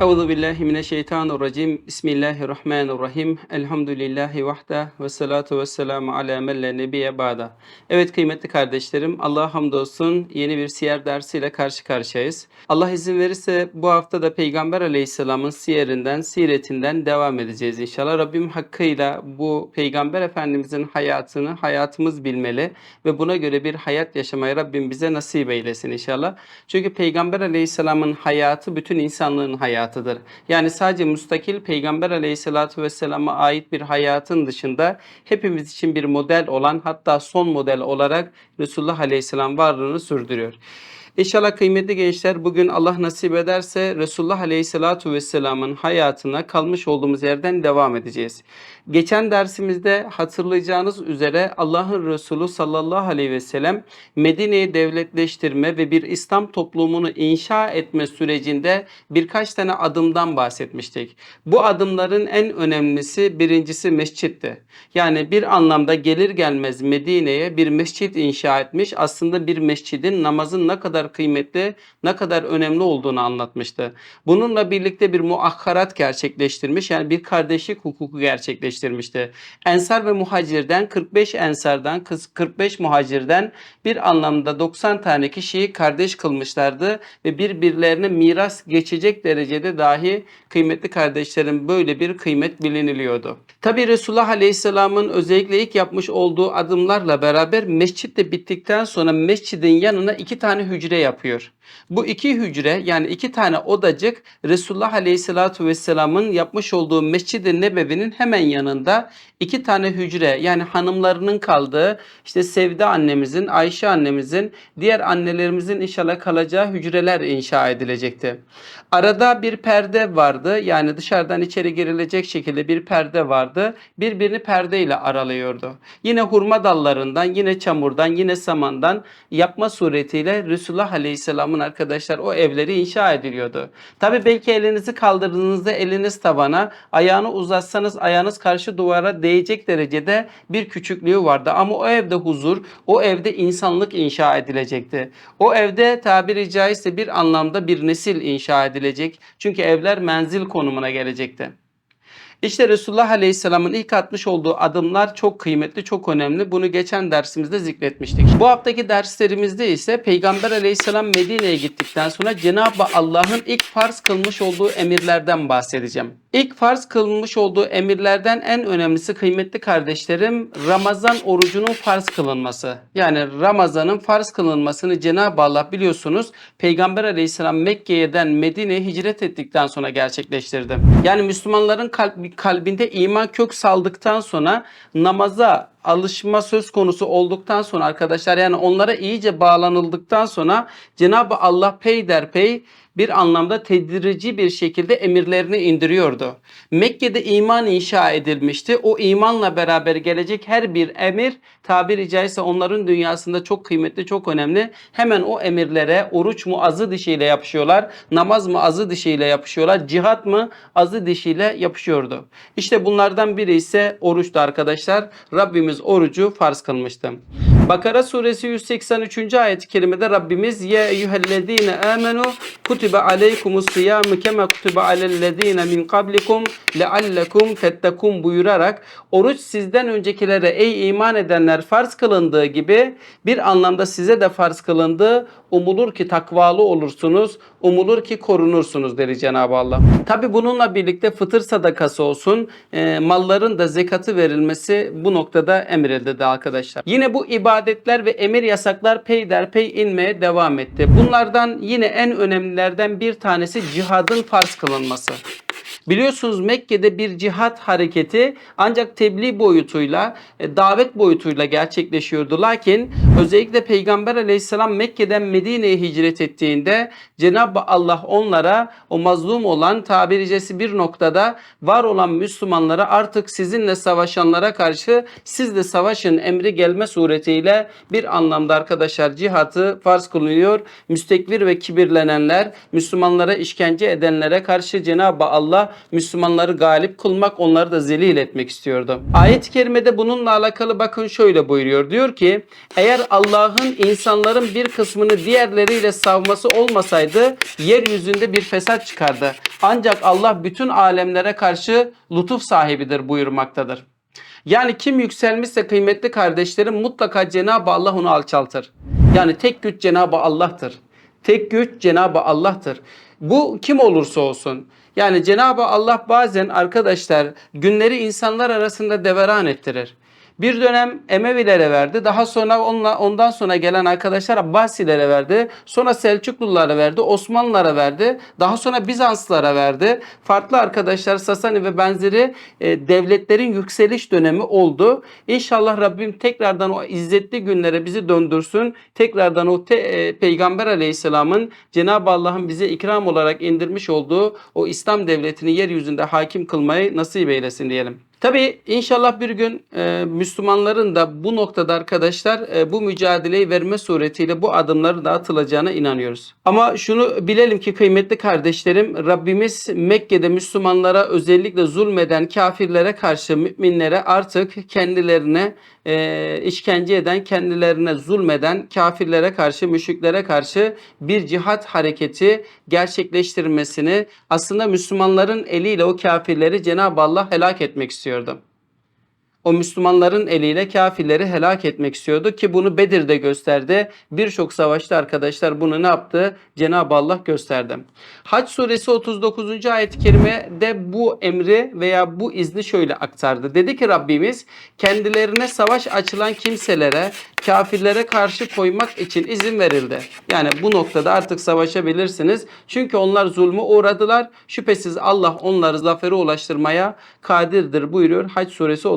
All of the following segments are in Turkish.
Euzu billahi mineşşeytanirracim. Bismillahirrahmanirrahim. Elhamdülillahi vahde ve salatu ve selamu ala men la nebiye ba'da. Evet kıymetli kardeşlerim, Allah'a hamdolsun yeni bir siyer dersiyle karşı karşıyayız. Allah izin verirse bu hafta da Peygamber Aleyhisselam'ın siyerinden, siretinden devam edeceğiz inşallah. Rabbim hakkıyla bu Peygamber Efendimizin hayatını hayatımız bilmeli ve buna göre bir hayat yaşamayı Rabbim bize nasip eylesin inşallah. Çünkü Peygamber Aleyhisselam'ın hayatı bütün insanlığın hayatıdır. Yani sadece müstakil Peygamber Aleyhisselatü Vesselam'a ait bir hayatın dışında hepimiz için bir model olan hatta son model olarak Resulullah Aleyhisselam varlığını sürdürüyor. İnşallah kıymetli gençler bugün Allah nasip ederse Resulullah Aleyhisselatü Vesselam'ın hayatına kalmış olduğumuz yerden devam edeceğiz. Geçen dersimizde hatırlayacağınız üzere Allah'ın Resulü sallallahu aleyhi ve sellem Medine'yi devletleştirme ve bir İslam toplumunu inşa etme sürecinde birkaç tane adımdan bahsetmiştik. Bu adımların en önemlisi birincisi mescitti. Yani bir anlamda gelir gelmez Medine'ye bir mescit inşa etmiş. Aslında bir mescidin namazın ne kadar kıymetli, ne kadar önemli olduğunu anlatmıştı. Bununla birlikte bir muakkarat gerçekleştirmiş. Yani bir kardeşlik hukuku gerçekleştirmişti. Ensar ve muhacirden 45 ensardan 45 muhacirden bir anlamda 90 tane kişiyi kardeş kılmışlardı ve birbirlerine miras geçecek derecede dahi kıymetli kardeşlerin böyle bir kıymet biliniliyordu. Tabi Resulullah Aleyhisselam'ın özellikle ilk yapmış olduğu adımlarla beraber mescit de bittikten sonra mescidin yanına iki tane hücre yapıyor. Bu iki hücre yani iki tane odacık Resulullah Aleyhisselatü Vesselam'ın yapmış olduğu Mescid-i Nebevi'nin hemen yanında iki tane hücre yani hanımlarının kaldığı işte Sevde annemizin, Ayşe annemizin, diğer annelerimizin inşallah kalacağı hücreler inşa edilecekti. Arada bir perde vardı yani dışarıdan içeri girilecek şekilde bir perde vardı. Birbirini perdeyle aralıyordu. Yine hurma dallarından, yine çamurdan, yine samandan yapma suretiyle Resulullah Aleyhisselam'ın arkadaşlar o evleri inşa ediliyordu. Tabi belki elinizi kaldırdığınızda eliniz tavana, ayağını uzatsanız ayağınız karşı duvara değecek derecede bir küçüklüğü vardı. Ama o evde huzur, o evde insanlık inşa edilecekti. O evde tabiri caizse bir anlamda bir nesil inşa edilecek. Çünkü evler menzil konumuna gelecekti. İşte Resulullah Aleyhisselam'ın ilk atmış olduğu adımlar çok kıymetli, çok önemli. Bunu geçen dersimizde zikretmiştik. Bu haftaki derslerimizde ise Peygamber Aleyhisselam Medine'ye gittikten sonra Cenab-ı Allah'ın ilk farz kılmış olduğu emirlerden bahsedeceğim. İlk farz kılmış olduğu emirlerden en önemlisi kıymetli kardeşlerim Ramazan orucunun farz kılınması. Yani Ramazan'ın farz kılınmasını Cenab-ı Allah biliyorsunuz Peygamber Aleyhisselam Mekke'den Medine'ye hicret ettikten sonra gerçekleştirdi. Yani Müslümanların kalp, kalbinde iman kök saldıktan sonra namaza alışma söz konusu olduktan sonra arkadaşlar yani onlara iyice bağlanıldıktan sonra Cenab-ı Allah peyderpey bir anlamda tedirici bir şekilde emirlerini indiriyordu. Mekke'de iman inşa edilmişti. O imanla beraber gelecek her bir emir tabiri caizse onların dünyasında çok kıymetli, çok önemli. Hemen o emirlere oruç mu azı dişiyle yapışıyorlar, namaz mı azı dişiyle yapışıyorlar, cihat mı azı dişiyle yapışıyordu. İşte bunlardan biri ise oruçtu arkadaşlar. Rabbimiz orucu farz kılmıştı. Bakara suresi 183. ayet-i kerimede Rabbimiz ya eyyühellezine amenu kutibe aleykumus siyamu kema kutibe alellezine min kablikum leallekum tettekun buyurarak oruç sizden öncekilere ey iman edenler farz kılındığı gibi bir anlamda size de farz kılındı. Umulur ki takvalı olursunuz, umulur ki korunursunuz dedi Cenab-ı Allah. Tabi bununla birlikte fıtır sadakası olsun, e, malların da zekatı verilmesi bu noktada emredildi arkadaşlar. Yine bu ibadetler ve emir yasaklar peyderpey inmeye devam etti. Bunlardan yine en önemlilerden bir tanesi cihadın farz kılınması. Biliyorsunuz Mekke'de bir cihat hareketi ancak tebliğ boyutuyla, e, davet boyutuyla gerçekleşiyordu. Lakin özellikle Peygamber aleyhisselam Mekke'den Medine'ye hicret ettiğinde Cenab-ı Allah onlara o mazlum olan tabiricesi bir noktada var olan Müslümanlara artık sizinle savaşanlara karşı siz de savaşın emri gelme suretiyle bir anlamda arkadaşlar cihatı farz kılınıyor. Müstekbir ve kibirlenenler, Müslümanlara işkence edenlere karşı Cenab-ı Allah Müslümanları galip kılmak, onları da zelil etmek istiyordu. Ayet-i kerimede bununla alakalı bakın şöyle buyuruyor. Diyor ki eğer Allah'ın insanların bir kısmını diğerleriyle savması olmasaydı yeryüzünde bir fesat çıkardı. Ancak Allah bütün alemlere karşı lütuf sahibidir buyurmaktadır. Yani kim yükselmişse kıymetli kardeşlerim mutlaka Cenab-ı Allah onu alçaltır. Yani tek güç Cenab-ı Allah'tır. Tek güç Cenab-ı Allah'tır. Bu kim olursa olsun. Yani Cenab-ı Allah bazen arkadaşlar günleri insanlar arasında deveran ettirir. Bir dönem Emevilere verdi. Daha sonra onla, ondan sonra gelen arkadaşlar Abbasilere verdi. Sonra Selçuklulara verdi. Osmanlılara verdi. Daha sonra Bizanslara verdi. Farklı arkadaşlar Sasani ve benzeri e, devletlerin yükseliş dönemi oldu. İnşallah Rabbim tekrardan o izzetli günlere bizi döndürsün. Tekrardan o te, e, Peygamber Aleyhisselam'ın Cenab-ı Allah'ın bize ikram olarak indirmiş olduğu o İslam devletini yeryüzünde hakim kılmayı nasip eylesin diyelim. Tabii inşallah bir gün e, Müslümanların da bu noktada arkadaşlar e, bu mücadeleyi verme suretiyle bu adımları da atılacağına inanıyoruz. Ama şunu bilelim ki kıymetli kardeşlerim Rabbimiz Mekke'de Müslümanlara özellikle zulmeden kafirlere karşı müminlere artık kendilerine e, işkence eden, kendilerine zulmeden kafirlere karşı, müşriklere karşı bir cihat hareketi gerçekleştirmesini aslında Müslümanların eliyle o kafirleri Cenab-ı Allah helak etmek istiyordu o Müslümanların eliyle kafirleri helak etmek istiyordu ki bunu Bedir'de gösterdi. Birçok savaşta arkadaşlar bunu ne yaptı? Cenab-ı Allah gösterdi. Hac suresi 39. ayet-i kerimede bu emri veya bu izni şöyle aktardı. Dedi ki Rabbimiz kendilerine savaş açılan kimselere kafirlere karşı koymak için izin verildi. Yani bu noktada artık savaşabilirsiniz. Çünkü onlar zulmü uğradılar. Şüphesiz Allah onları zafere ulaştırmaya kadirdir buyuruyor Hac suresi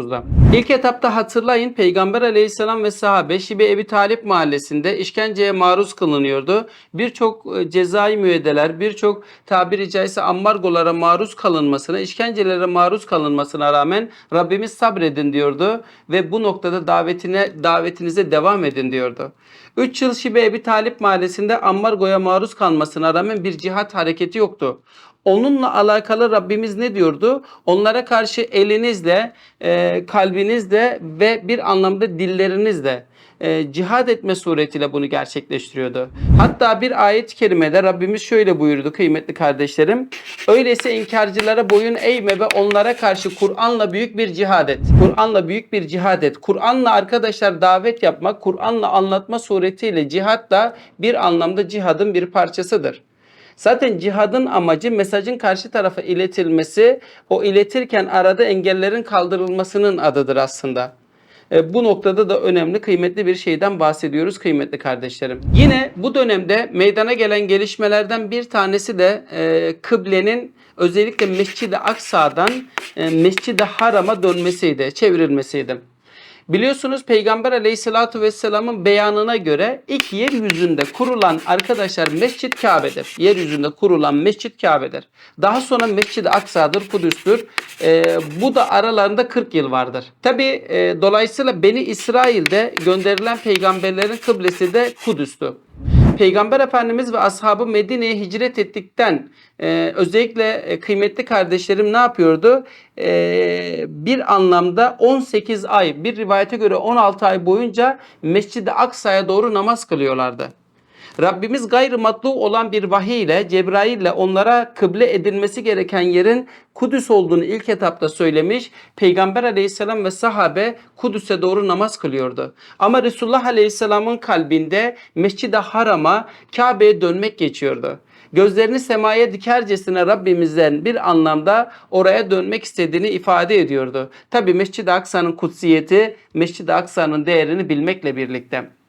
39'da. İlk etapta hatırlayın Peygamber aleyhisselam ve sahabe Şibe Ebi Talip mahallesinde işkenceye maruz kılınıyordu. Birçok e, cezai müeydeler, birçok tabiri caizse ambargolara maruz kalınmasına, işkencelere maruz kalınmasına rağmen Rabbimiz sabredin diyordu ve bu noktada davetine davetinize devam edin diyordu. 3 yıl Şibe Ebi Talip mahallesinde ambargoya maruz kalmasına rağmen bir cihat hareketi yoktu. Onunla alakalı Rabbimiz ne diyordu? Onlara karşı elinizle, e, kalbinizle ve bir anlamda dillerinizle e, cihad etme suretiyle bunu gerçekleştiriyordu. Hatta bir ayet-i kerimede Rabbimiz şöyle buyurdu kıymetli kardeşlerim. Öyleyse inkarcılara boyun eğme ve onlara karşı Kur'an'la büyük bir cihad et. Kur'an'la büyük bir cihad et. Kur'an'la arkadaşlar davet yapmak, Kur'an'la anlatma suretiyle cihat da bir anlamda cihadın bir parçasıdır. Zaten cihadın amacı mesajın karşı tarafa iletilmesi, o iletirken arada engellerin kaldırılmasının adıdır aslında. E, bu noktada da önemli, kıymetli bir şeyden bahsediyoruz kıymetli kardeşlerim. Yine bu dönemde meydana gelen gelişmelerden bir tanesi de e, kıblenin özellikle Mescid-i Aksa'dan e, Mescid-i Haram'a dönmesiydi, çevrilmesiydi. Biliyorsunuz Peygamber Aleyhisselatü Vesselam'ın beyanına göre ilk yeryüzünde kurulan arkadaşlar Mescid Kabe'dir. Yeryüzünde kurulan Mescid Kabe'dir. Daha sonra Mescid-i Aksa'dır, Kudüs'tür. Ee, bu da aralarında 40 yıl vardır. Tabi e, dolayısıyla Beni İsrail'de gönderilen peygamberlerin kıblesi de Kudüs'tü. Peygamber Efendimiz ve ashabı Medine'ye hicret ettikten e, özellikle e, kıymetli kardeşlerim ne yapıyordu? E, bir anlamda 18 ay, bir rivayete göre 16 ay boyunca Mescid-i Aksa'ya doğru namaz kılıyorlardı. Rabbimiz gayrı matlu olan bir vahiy ile Cebrail ile onlara kıble edilmesi gereken yerin Kudüs olduğunu ilk etapta söylemiş. Peygamber aleyhisselam ve sahabe Kudüs'e doğru namaz kılıyordu. Ama Resulullah aleyhisselamın kalbinde Mescid-i Haram'a Kabe'ye dönmek geçiyordu gözlerini semaya dikercesine Rabbimizden bir anlamda oraya dönmek istediğini ifade ediyordu. Tabi Mescid-i Aksa'nın kutsiyeti, Mescid-i Aksa'nın değerini bilmekle birlikte.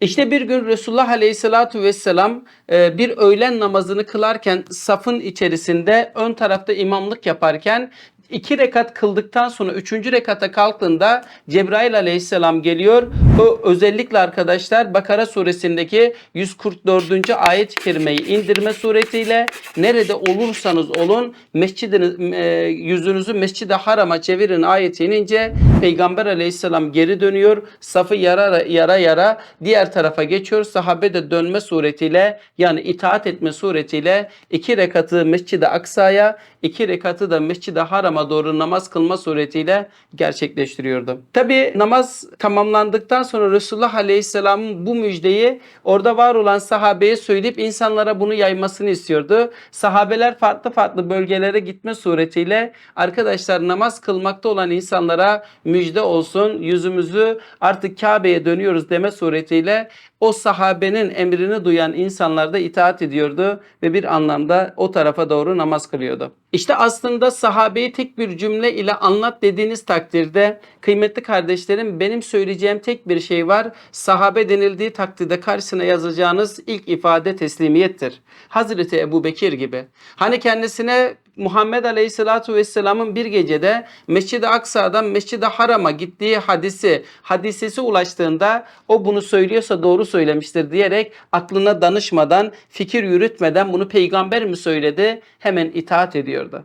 İşte bir gün Resulullah Aleyhisselatü Vesselam e, bir öğlen namazını kılarken safın içerisinde ön tarafta imamlık yaparken iki rekat kıldıktan sonra üçüncü rekata kalktığında Cebrail aleyhisselam geliyor. O özellikle arkadaşlar Bakara suresindeki 144. ayet-i kerimeyi indirme suretiyle nerede olursanız olun mescidiniz, e, yüzünüzü mescide harama çevirin ayeti inince Peygamber aleyhisselam geri dönüyor. Safı yara yara yara diğer tarafa geçiyor. Sahabe de dönme suretiyle yani itaat etme suretiyle iki rekatı mescide aksaya iki rekatı da mescide harama doğru namaz kılma suretiyle gerçekleştiriyordu. Tabi namaz tamamlandıktan sonra Resulullah Aleyhisselam'ın bu müjdeyi orada var olan sahabeye söyleyip insanlara bunu yaymasını istiyordu. Sahabeler farklı farklı bölgelere gitme suretiyle arkadaşlar namaz kılmakta olan insanlara müjde olsun yüzümüzü artık Kabe'ye dönüyoruz deme suretiyle o sahabenin emrini duyan insanlar da itaat ediyordu ve bir anlamda o tarafa doğru namaz kılıyordu. İşte aslında sahabeyi tek bir cümle ile anlat dediğiniz takdirde kıymetli kardeşlerim benim söyleyeceğim tek bir şey var. Sahabe denildiği takdirde karşısına yazacağınız ilk ifade teslimiyettir. Hazreti Ebu Bekir gibi. Hani kendisine Muhammed Aleyhisselatü Vesselam'ın bir gecede Mescid-i Aksa'dan Mescid-i Haram'a gittiği hadisi, hadisesi ulaştığında o bunu söylüyorsa doğru söylemiştir diyerek aklına danışmadan, fikir yürütmeden bunu peygamber mi söyledi hemen itaat ediyordu.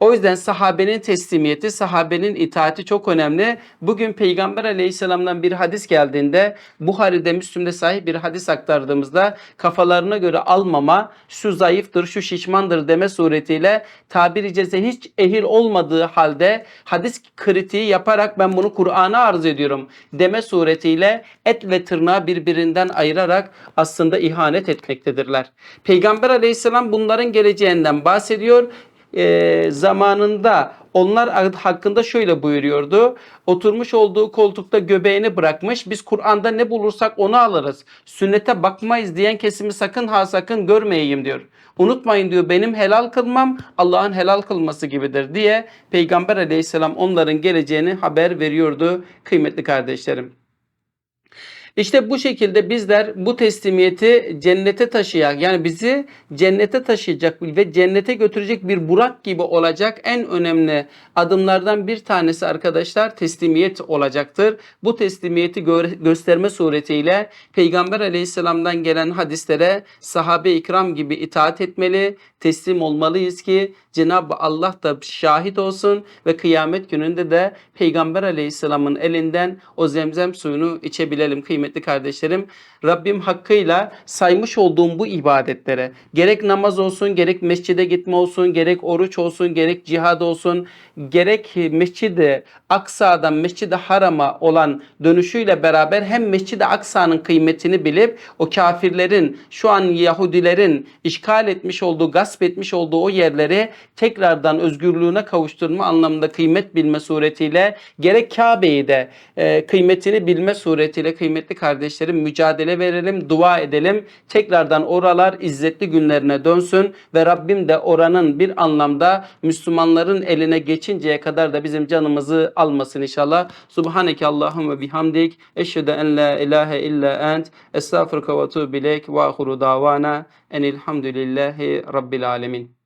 O yüzden sahabenin teslimiyeti, sahabenin itaati çok önemli. Bugün Peygamber Aleyhisselam'dan bir hadis geldiğinde Buhari'de, Müslüm'de sahih bir hadis aktardığımızda kafalarına göre almama, şu zayıftır, şu şişmandır deme suretiyle tabiri caizse hiç ehil olmadığı halde hadis kritiği yaparak ben bunu Kur'an'a arz ediyorum deme suretiyle et ve tırnağı birbirinden ayırarak aslında ihanet etmektedirler. Peygamber Aleyhisselam bunların geleceğinden bahsediyor e, zamanında onlar hakkında şöyle buyuruyordu. Oturmuş olduğu koltukta göbeğini bırakmış. Biz Kur'an'da ne bulursak onu alırız. Sünnete bakmayız diyen kesimi sakın ha sakın görmeyeyim diyor. Unutmayın diyor benim helal kılmam Allah'ın helal kılması gibidir diye Peygamber aleyhisselam onların geleceğini haber veriyordu kıymetli kardeşlerim. İşte bu şekilde bizler bu teslimiyeti cennete taşıyan yani bizi cennete taşıyacak ve cennete götürecek bir burak gibi olacak en önemli adımlardan bir tanesi arkadaşlar teslimiyet olacaktır. Bu teslimiyeti gö- gösterme suretiyle Peygamber aleyhisselamdan gelen hadislere sahabe ikram gibi itaat etmeli, teslim olmalıyız ki Cenab-ı Allah da şahit olsun ve kıyamet gününde de Peygamber aleyhisselamın elinden o zemzem suyunu içebilelim kıymetli kardeşlerim. Rabbim hakkıyla saymış olduğum bu ibadetlere gerek namaz olsun, gerek mescide gitme olsun, gerek oruç olsun, gerek cihad olsun, gerek mescidi Aksa'dan mescidi Haram'a olan dönüşüyle beraber hem mescidi Aksa'nın kıymetini bilip o kafirlerin şu an Yahudilerin işgal etmiş olduğu, gasp etmiş olduğu o yerleri tekrardan özgürlüğüne kavuşturma anlamında kıymet bilme suretiyle gerek Kabe'yi de e, kıymetini bilme suretiyle kıymetli kardeşlerim mücadele verelim, dua edelim. Tekrardan oralar izzetli günlerine dönsün ve Rabbim de oranın bir anlamda Müslümanların eline geçinceye kadar da bizim canımızı almasın inşallah. Subhaneke Allahümme bihamdik. Eşhedü en la ilahe illa ent. Estağfurullah ve tuğbilek. Ve ahuru davana. Enilhamdülillahi Rabbil alemin.